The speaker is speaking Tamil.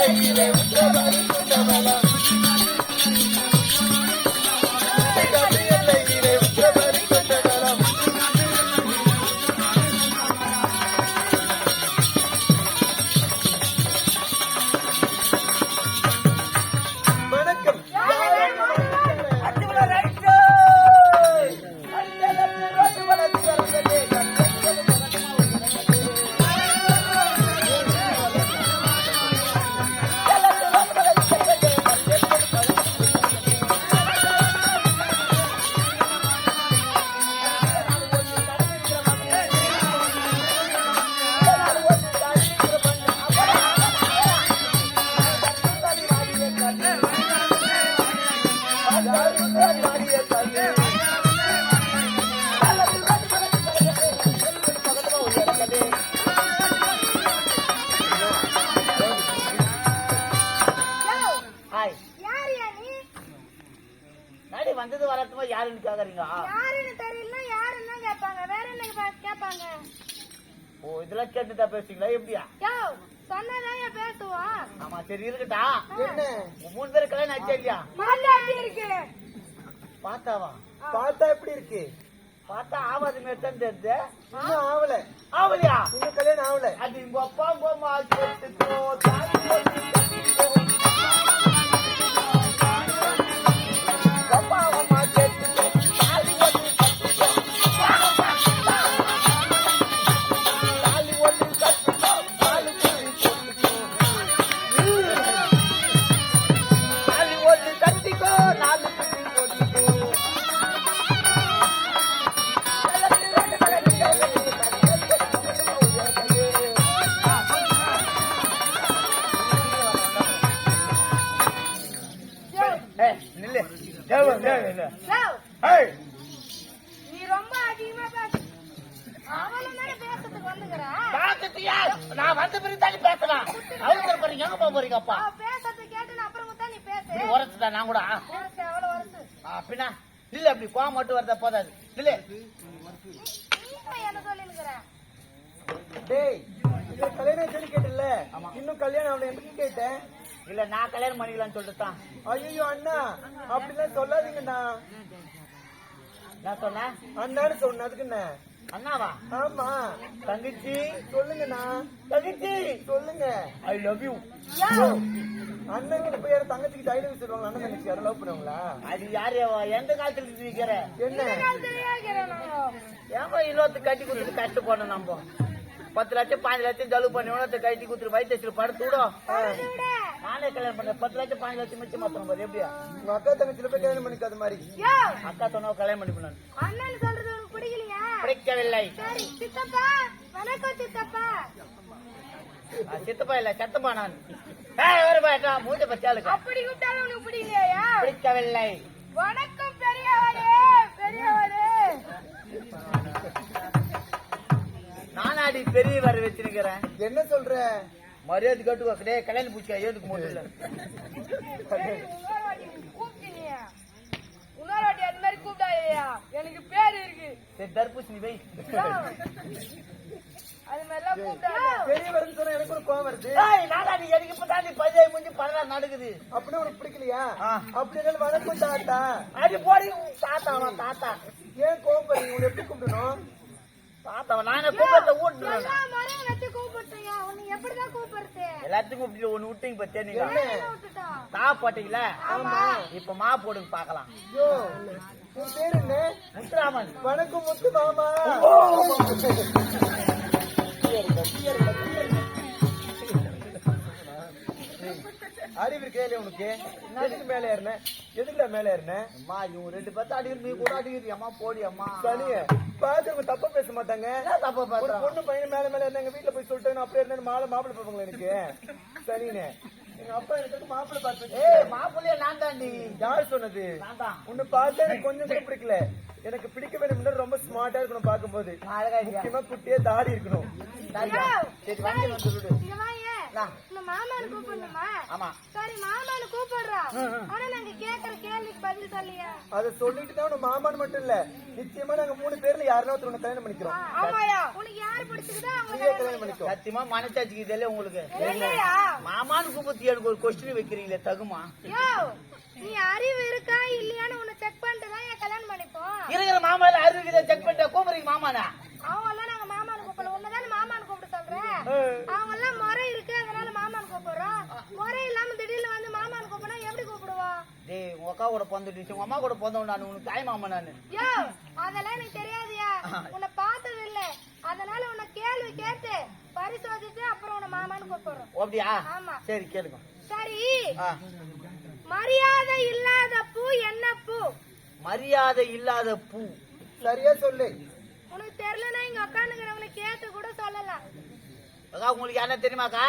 முற்றக்காட்டு எல்லையிலே முற்றவழி வரட்டுமா யாருன்னு கேக்குறீங்க? யாருன்னு தெரியல யாருன்னு கேட்பாங்க? வேற என்ன கேட்பாங்க? ஓ இதெல்லாம் கேட்டுட்டா பேசுறீங்களா எப்படியா யோ சொன்னதான் ஏன் பேசுவோம் ஆமா சரி இருக்கட்டா. மூணு பேரும் கல்யாணம் ஆச்சா இல்லையா? மாட்டா எப்படி இருக்கு? பார்த்தாவா? பார்த்தா எப்படி இருக்கு? பார்த்தா ஆவாது மாதிரி தான் தெரியுது. இன்னும் ஆவல. ஆவலியா? இன்னும் கல்யாணம் ஆவல. அது உங்க அப்பா உங்க அம்மா கட்டிக்கோ. நீ ரொம்ப அதிகமா பேச அவன தானே பேசுறதுக்கு வந்துக்கிறா. பாத்துட்டியா? நான் வந்த பிறகு தானே பேசலாம். அவசர போறீங்க, எங்க போக போறீங்க அப்பா? பேசுறது கேட்டு அப்புறம் தான் நீ பேசு. இப்படி உரைச்சுட்டா நான் கூட. வருஷம் ஆ, பின்ன. நில்லு அப்படி கோவம் மட்டும் வரதா போதாது. நீ போய் என்ன சொல்லிருக்கிற டேய் இது கல்யாணம் கேட்டல இன்னும் கல்யாணம் ஆகல எப்படி கேட்டேன். இல்ல நான் கல்யாணம் பண்ணிக்கலாம்னு சொல்லிட்டு தான் ஐயோ அண்ணா அப்படிலாம் சொல்லாதீங்கண்ணா. நான் சொன்னேன்? அண்ணான்னு சொன்னதுக்குண்ணே. அண்ணாவா? ஆமா. தங்கச்சி? சொல்லுங்கண்ணா. தங்கச்சி! சொல்லுங்க. I love you! அண்ணன் கிட்ட போய் தங்கச்சிக்கு டைலர் வச்சிருவாங்க அண்ணன் தங்கச்சி யாரும் லவ் பண்ணுவாங்களா? அது யாரு? எந்த காலத்துல இருந்து நிக்கிற? என்ன? ஏமா இன்னொருத்த கட்டி கொடுத்து கஷ்டப்படணும் நம்ம. பத்து லட்சம் பாஞ்சு லட்சம் செலவு பண்ணி இன்னொருத்த கட்டி கொடுத்துட்டு வயிற்று படுத்து விடும் விட. நானே கல்யாணம் பண்ணேன் பத்து லட்சம் பாஞ்சு லட்சம் மிச்சம் மாத்தணும் பாரு எப்படியா? உங்க அக்கா தங்கச்சியில போய் கல்யாணம் பண்ணிக்காத மாதிரி. அக்கா சொன்னா கல்யாணம் பண்ணி பண்ணு அண்ணன் சொல்றது உனக்கு பிடிக்கலையா? பிடிக்கவில்லை. சரி சித்தப்பா வணக்கம் சித்தப்பா. ஆ, சித்தப்பா இல்ல சத்தப்பா நான். ஏய், ஒரு பாட்டா மூஞ்ச பச்சாளுக்கு அப்படி கூப்பிட்டாலும் உனக்கு பிடிக்கலையா? பிடிக்கவில்லை. வணக்கம் பெரியவரே பெரியவரே. நானாடி பெரிய வர வச்சிருக்கிறேன். என்ன சொல்ற? ஏதுக்கு முதல்ல சரி, இன்னொரு வாட்டி கூப்பிட்டீங்க இன்னொரு வாட்டி அது மாதிரி கூப்பிடாதீயா எனக்கு பேர் இருக்கு சரி தர்பூசணி வை. அது மாதிரிலாம் கூப்பிடாத பெரிய வரும்னு சொன்னா எனக்கு ஒரு கோவம் வருது. ஏய், நானாடி எனக்கு இப்ப தாண்டி பதினேழு முடிஞ்சு பதினாறு நடக்குது அப்படின்னா உனக்கு பிடிக்கலையா? ஆ. அப்படி இருந்தாலும் வணக்கம் தாத்தா. அடி போடி உன் தாத்தா. ஏன் கோவம் பண்ணி உங்களை எப்படி கூப்பிடணும் தாத்தா நான் என்ன கூப்பிட்டு ஊட்டுறேன். எல்லாத்துக்கும் கூப்பிட்டு ஒண்ணு விட்டீங்க பத்தியா நீங்க. தா போட்டீங்களா ஆமா. இப்ப மா போடுங்க பாக்கலாம். ஐயோ உன் பேர் என்ன? முத்துராமன். வணக்கம் முத்து மாமா அறிவு கேளு உனக்கு? எதுக்கு மேல ஏறின? எதுக்குல மேல ஏறின? அம்மா இவங்க ரெண்டு பேர்த்த அடிக்கிறது நீ கூட அடிக்கிறது அம்மா போடி அம்மா. சனிய பாக்குறவங்க தப்பா பேச மாட்டாங்க. தப்பா பேசுறான் பொண்ணு பையன் மேல மேல இருந்தா எங்க வீட்டுல போய் சொல்லிட்டு அப்படியே இருந்தா மாலை மாப்பிள்ளை பார்ப்பாங்களா எனக்கு? சரிண்ணே எங்க அப்பா எனக்கு மாப்பிள்ளை பார்த்து ஏய் மாப்பிள்ளைய நான் தாண்டி. யார் சொன்னது? உன்னை பார்த்தா எனக்கு கொஞ்சம் கூட பிடிக்கல. எனக்கு பிடிக்க வேண்டும் ரொம்ப ஸ்மார்ட்டா இருக்கணும் இல்லையா முக்கியமா குட்டியே தாடி இருக்கணும்? சரி வந்து மாமான்னு கூப்பிடணுமா? ஆமா. சரி மாமான்னு கூப்பிடுறோம் ஆனா நாங்க கேக்குற கேள்விக்கு பதில் சொல்லியா அதை சொல்லிட்டு தான் மாமான்னு மட்டும் இல்ல. நிச்சயமா நாங்க மூணு பேர்ல யாருன்னா ஒருத்தர் கல்யாணம் பண்ணிக்கிறோம். ஆமாயா. உனக்கு யாரு பிடிச்சிருக்கோ அவங்க கல்யாணம் பண்ணிக்கோ. சத்தியமா மனசாட்சிக்கு உங்களுக்கு? மாமான்னு கூப்பிட்டு எனக்கு ஒரு கொஸ்டின் வைக்கிறீங்களே தகுமா? யோ நீ அறிவு இருக்கா இல்லையான்னு உன்னை செக் பண்ணிட்டு தான் என் கல்யாணம் பண்ணிப்போம். இருக்கிற மாமால அறிவிக்கிறத செக் பண்ணிட்டு கூப்பிடுறீங்க மாமானா? அவங்க எல்லாம் நாங்க மாமான்னு கூப்பிடல. உன்னதானே மாமான்னு கூப்பிட சொல்றேன். அவங்க எல்லாம் முறை இருக்கு அதனால மாமான்னு கூப்பிடுறோம் முறை இல்லாம திடீர்னு வந்து மாமான்னு கூப்பிடா எப்படி கூப்பிடுவோம் டேய் உங்க அக்கா கூட பிறந்துட்டு உங்க அம்மா கூட பிறந்தவன் நான் உனக்கு தாய் மாமா நானு. யோ அதெல்லாம் எனக்கு தெரியாதுயா. உன்னை பார்த்தது இல்ல. அதனால உன்னை கேள்வி கேட்டு பரிசோதிச்சு அப்புறம் உன்னை மாமான்னு கூப்பிடுறோம். அப்படியா? ஆமா. சரி கேளுங்க. சரி. மரியாதை இல்லாத பூ என்ன பூ? மரியாதை இல்லாத பூ. சரியா சொல்லு. உனக்கு தெரியலன்னா இங்க உட்காந்துக்கிறவங்களை கேட்டு கூட சொல்லலாம். அக்கா உங்களுக்கு என்ன தெரியுமாக்கா